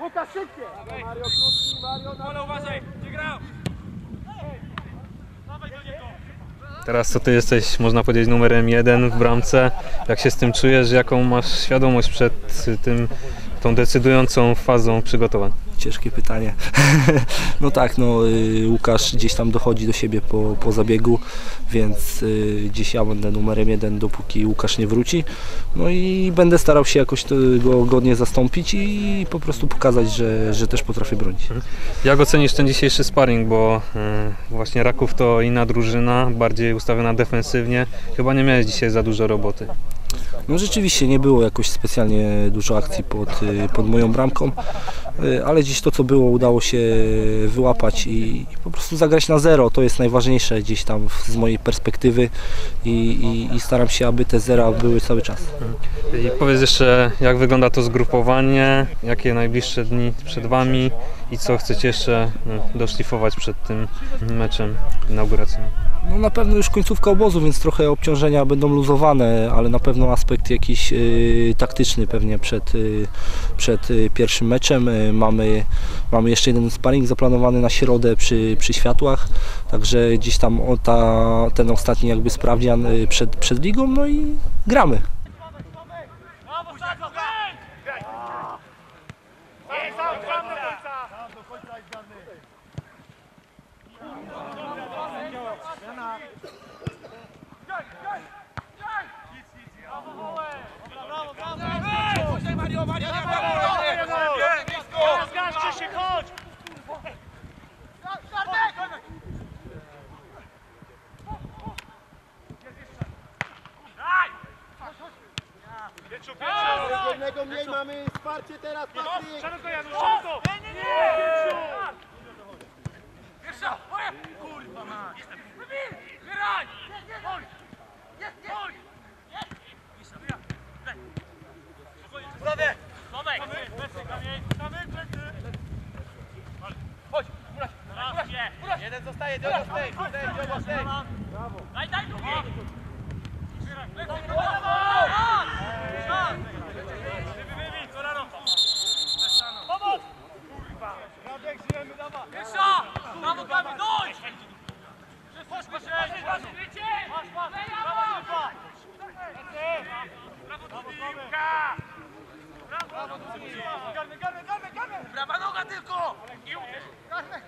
Łukasz, szybkie! Mario krótki, Mario na... Ale uważaj, nie grał! Teraz to ty jesteś, można powiedzieć, numerem jeden w bramce. Jak się z tym czujesz? Jaką masz świadomość przed tym, tą decydującą fazą przygotowań? Ciężkie pytanie. No tak, no y, Łukasz gdzieś tam dochodzi do siebie po, po zabiegu, więc y, gdzieś ja będę numerem jeden, dopóki Łukasz nie wróci. No i będę starał się jakoś go godnie zastąpić i po prostu pokazać, że, że też potrafię bronić. Jak ocenisz ten dzisiejszy sparring, bo y, właśnie Raków to inna drużyna, bardziej ustawiona defensywnie. Chyba nie miałeś dzisiaj za dużo roboty. No rzeczywiście nie było jakoś specjalnie dużo akcji pod, y, pod moją bramką, y, ale dziś to co było udało się wyłapać i, i po prostu zagrać na zero. To jest najważniejsze gdzieś tam z mojej perspektywy i, i, i staram się, aby te zera były cały czas. I powiedz jeszcze, jak wygląda to zgrupowanie, jakie najbliższe dni przed Wami i co chcecie jeszcze y, doszlifować przed tym meczem inauguracyjnym. No na pewno już końcówka obozu, więc trochę obciążenia będą luzowane, ale na pewno aspekt jakiś y, taktyczny pewnie przed, y, przed y, pierwszym meczem. Mamy, mamy jeszcze jeden sparring zaplanowany na środę przy, przy światłach, także gdzieś tam o ta, ten ostatni jakby sprawdzian przed, przed ligą, no i gramy. Brawo, Sako, graj! Nie, sam, sam do końca! Brawo, brawo, brawo! Chodź, Mario, Mario, Teraz gaz, się, chodź! Pięciu, pięciu! Jednego mniej mamy wsparcie teraz, Patryk! Szeroko, Janusz, szeroko! Nie, nie, nie! Jeszcze! Moje! Kurwa ma! Wyraj! Chodź! Chodź! Prawie! Tomek! Plecy, kamień! Kamień, plecy! Chodź! Uraś! Uraś! Jeden zostaje, drugi zostaje! Drugi zostaje! Brawo! Daj, daj drugi! Plecy, brawo! Wybij, wybij, Korano! Pomoc! Kurwa! Radek, żyjemy, dawaj! Jeszcze! Brawo, Kamil, dojdź! Chodź, masz, masz, masz, masz, masz, brawo, Lipa! Brawo, brawo, piłka! Brawo, garny, garny, garny, garny! Prawa noga tylko! I uderz! Garny!